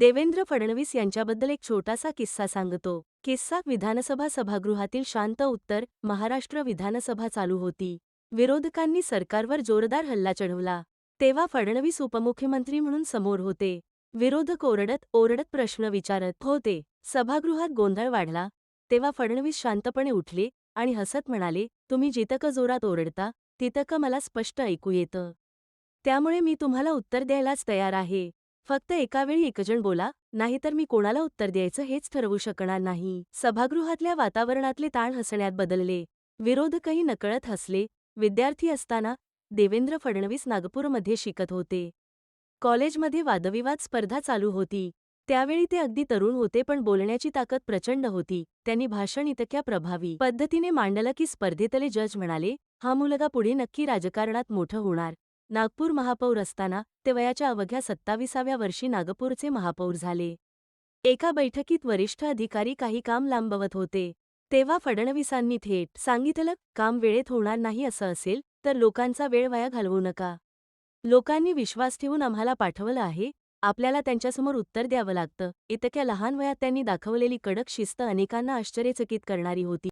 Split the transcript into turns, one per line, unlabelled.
देवेंद्र फडणवीस यांच्याबद्दल एक छोटासा किस्सा सांगतो. किस्सा विधानसभा सभागृहातील शांत उत्तर महाराष्ट्र विधानसभा चालू होती. विरोधकांनी सरकारवर जोरदार हल्ला चढवला. तेव्हा फडणवीस उपमुख्यमंत्री म्हणून समोर होते. विरोधक ओरडत ओरडत प्रश्न विचारत होते. सभागृहात गोंधळ वाढला. तेव्हा फडणवीस शांतपणे उठले आणि हसत म्हणाले तुम्ही जितकं जोरात ओरडता तितकं मला स्पष्ट ऐकू येतं. त्यामुळे मी तुम्हाला उत्तर द्यायलाच तयार आहे. फक्त एकावेळी एकजण बोला नाहीतर मी कोणाला उत्तर द्यायचं हेच ठरवू शकणार नाही. सभागृहातल्या वातावरणातले ताण हसण्यात बदलले. विरोधकही नकळत हसले. विद्यार्थी असताना देवेंद्र फडणवीस नागपूरमध्ये शिकत होते. कॉलेजमध्ये वादविवाद स्पर्धा चालू होती. त्यावेळी ते अगदी तरुण होते पण बोलण्याची ताकद प्रचंड होती. त्यांनी भाषण इतक्या प्रभावी पद्धतीने मांडलं की स्पर्धेतले जज म्हणाले हा मुलगा पुढे नक्की राजकारणात मोठं होणार. नागपूर महापौर असताना ते वयाच्या अवघ्या सत्ताविसाव्या वर्षी नागपूरचे महापौर झाले. एका बैठकीत वरिष्ठ अधिकारी काही काम लांबवत होते. तेव्हा फडणवीसांनी थेट सांगितलं काम वेळेत होणार नाही असं असेल तर लोकांचा वेळ वाया घालवू नका. लोकांनी विश्वास ठेवून आम्हाला पाठवलं आहे आपल्याला त्यांच्यासमोर उत्तर द्यावं लागतं. इतक्या लहान वयात त्यांनी दाखवलेली कडक शिस्त अनेकांना आश्चर्यचकित करणारी होती.